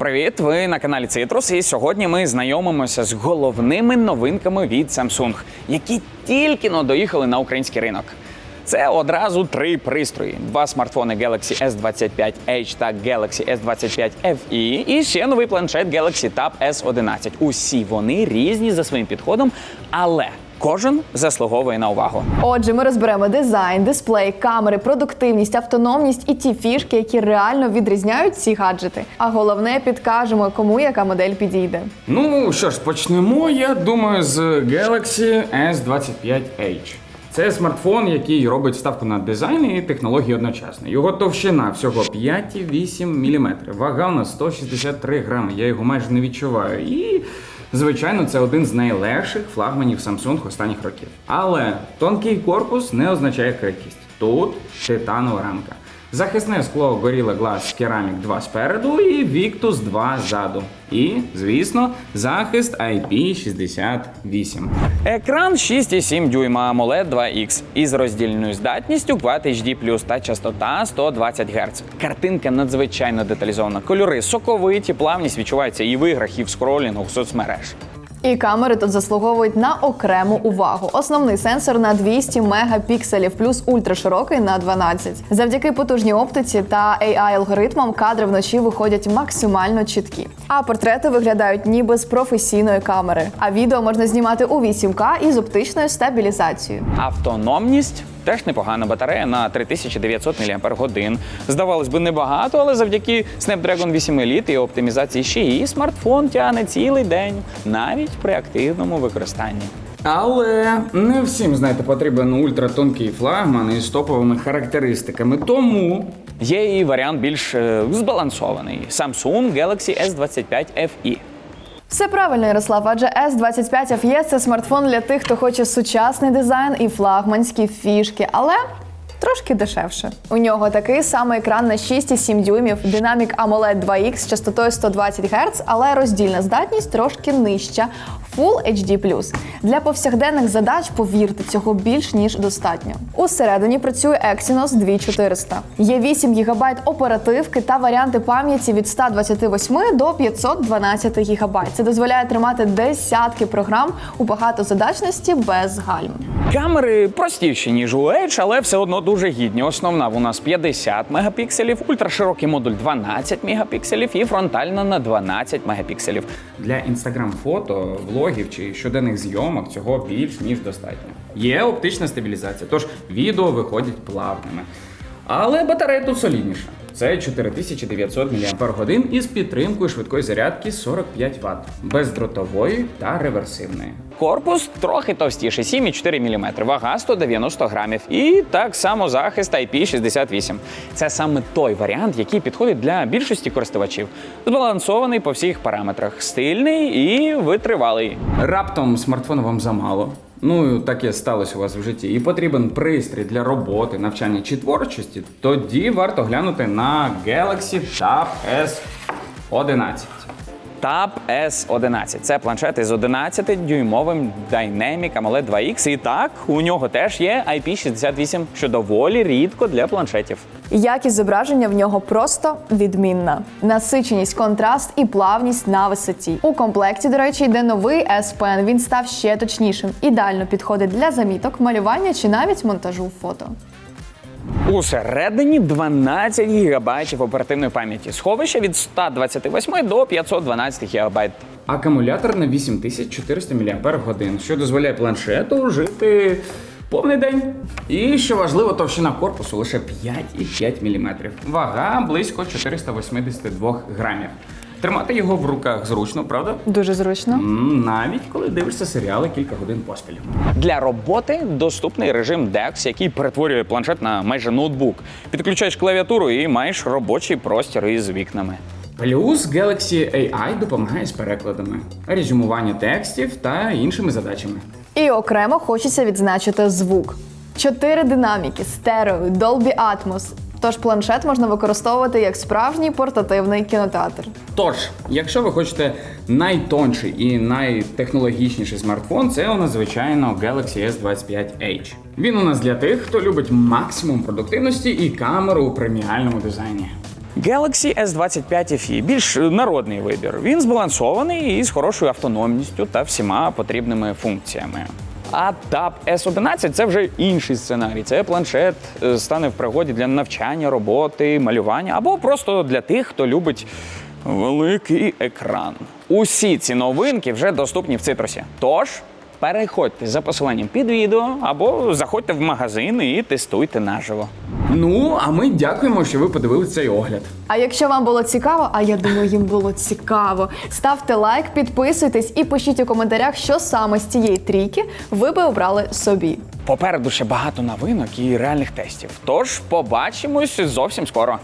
Привіт! Ви на каналі Citrus і сьогодні ми знайомимося з головними новинками від Samsung, які тільки но доїхали на український ринок. Це одразу три пристрої: два смартфони Galaxy S25H та Galaxy S25 FE і ще новий планшет Galaxy Tab S11. Усі вони різні за своїм підходом, але кожен заслуговує на увагу. Отже, ми розберемо дизайн, дисплей, камери, продуктивність, автономність і ті фішки, які реально відрізняють ці гаджети. А головне підкажемо, кому яка модель підійде. Ну що ж, почнемо, я думаю, з Galaxy S25H. Це смартфон, який робить ставку на дизайн і технології одночасно. Його товщина всього 5,8 мм, вага у нас 163 грами. Я його майже не відчуваю. І, звичайно, це один з найлегших флагманів Samsung останніх років. Але тонкий корпус не означає крихкість. Тут титанова рамка. Захисне скло Gorilla Glass Ceramic 2 спереду і Victus 2 ззаду. І, звісно, захист IP68. Екран 6,7 дюйма AMOLED 2X із роздільною здатністю Quad HD+, та частота 120 Гц. Картинка надзвичайно деталізована. Кольори соковиті, плавність відчувається і в іграх, і в скролінгу соцмереж. І камери тут заслуговують на окрему увагу. Основний сенсор на 200 мегапікселів, плюс ультраширокий на 12. Завдяки потужній оптиці та AI-алгоритмам кадри вночі виходять максимально чіткі. А портрети виглядають ніби з професійної камери. А відео можна знімати у 8К із оптичною стабілізацією. Автономність теж непогана батарея на 3900 мАч. Здавалось би, небагато, але завдяки Snapdragon 8 Elite і оптимізації ще і смартфон тягне цілий день, навіть при активному використанні. Але не всім, знаєте, потрібен ультратонкий флагман із топовими характеристиками. Тому Є і варіант більш е, збалансований Samsung Galaxy S25 FE. Все правильно, Ярослав, адже S25 FE – це смартфон для тих, хто хоче сучасний дизайн і флагманські фішки, але трошки дешевше. У нього такий самий екран на 6,7 дюймів, динамік AMOLED 2X з частотою 120 Гц, але роздільна здатність трошки нижча. Full HD+. Для повсякденних задач, повірте, цього більш ніж достатньо. Усередині працює Exynos 2400. Є 8 ГБ оперативки та варіанти пам'яті від 128 до 512 ГБ. Це дозволяє тримати десятки програм у багатозадачності без гальм. Камери простіші, ніж у Edge, але все одно дуже гідні. Основна у нас 50 мегапікселів, ультраширокий модуль 12 мегапікселів і фронтальна на 12 мегапікселів. для інстаграм-фото, влогів чи щоденних зйомок цього більш ніж достатньо. Є оптична стабілізація, тож відео виходять плавними. Але батарея тут солідніша. Це 4900 мАч із підтримкою швидкої зарядки 45 Вт, бездротової та реверсивної. Корпус трохи товстіший, 7,4 мм, вага 190 грамів. І так само захист IP68. Це саме той варіант, який підходить для більшості користувачів. Збалансований по всіх параметрах, стильний і витривалий. Раптом смартфону вам замало. Ну, таке сталося у вас в житті, і потрібен пристрій для роботи, навчання чи творчості, тоді варто глянути на Galaxy Tab S11. Tab S11. Це планшет із 11-дюймовим Dynamic AMOLED 2X. І так, у нього теж є IP68, що доволі рідко для планшетів. Якість зображення в нього просто відмінна. Насиченість, контраст і плавність на висоті. У комплекті, до речі, йде новий S Pen. Він став ще точнішим. Ідеально підходить для заміток, малювання чи навіть монтажу фото. Усередині 12 ГБ оперативної пам'яті. Сховище від 128 до 512 ГБ. Акумулятор на 8400 мАч, що дозволяє планшету жити повний день. І що важливо, товщина корпусу лише 5,5 мм. Вага близько 482 грамів. Тримати його в руках зручно, правда? Дуже зручно. М, Навіть коли дивишся серіали кілька годин поспіль. Для роботи доступний режим DeX, який перетворює планшет на майже ноутбук. Підключаєш клавіатуру і маєш робочий простір із вікнами. Плюс Galaxy AI допомагає з перекладами, резюмування текстів та іншими задачами. І окремо хочеться відзначити звук. Чотири динаміки, стерео, Dolby Atmos. Тож планшет можна використовувати як справжній портативний кінотеатр. Тож, якщо ви хочете найтонший і найтехнологічніший смартфон, це у нас звичайно Galaxy S25H. Він у нас для тих, хто любить максимум продуктивності і камеру у преміальному дизайні. Galaxy S25 FE – більш народний вибір. Він збалансований і з хорошою автономністю та всіма потрібними функціями. А Tab S11 це вже інший сценарій. Це планшет е, стане в пригоді для навчання, роботи, малювання або просто для тих, хто любить великий екран. Усі ці новинки вже доступні в цитрусі. Тож переходьте за посиланням під відео або заходьте в магазин і тестуйте наживо. Ну, а ми дякуємо, що ви подивилися цей огляд. А якщо вам було цікаво, а я думаю, їм було цікаво, ставте лайк, підписуйтесь і пишіть у коментарях, що саме з цієї трійки ви би обрали собі. Попереду ще багато новинок і реальних тестів. Тож побачимось зовсім скоро.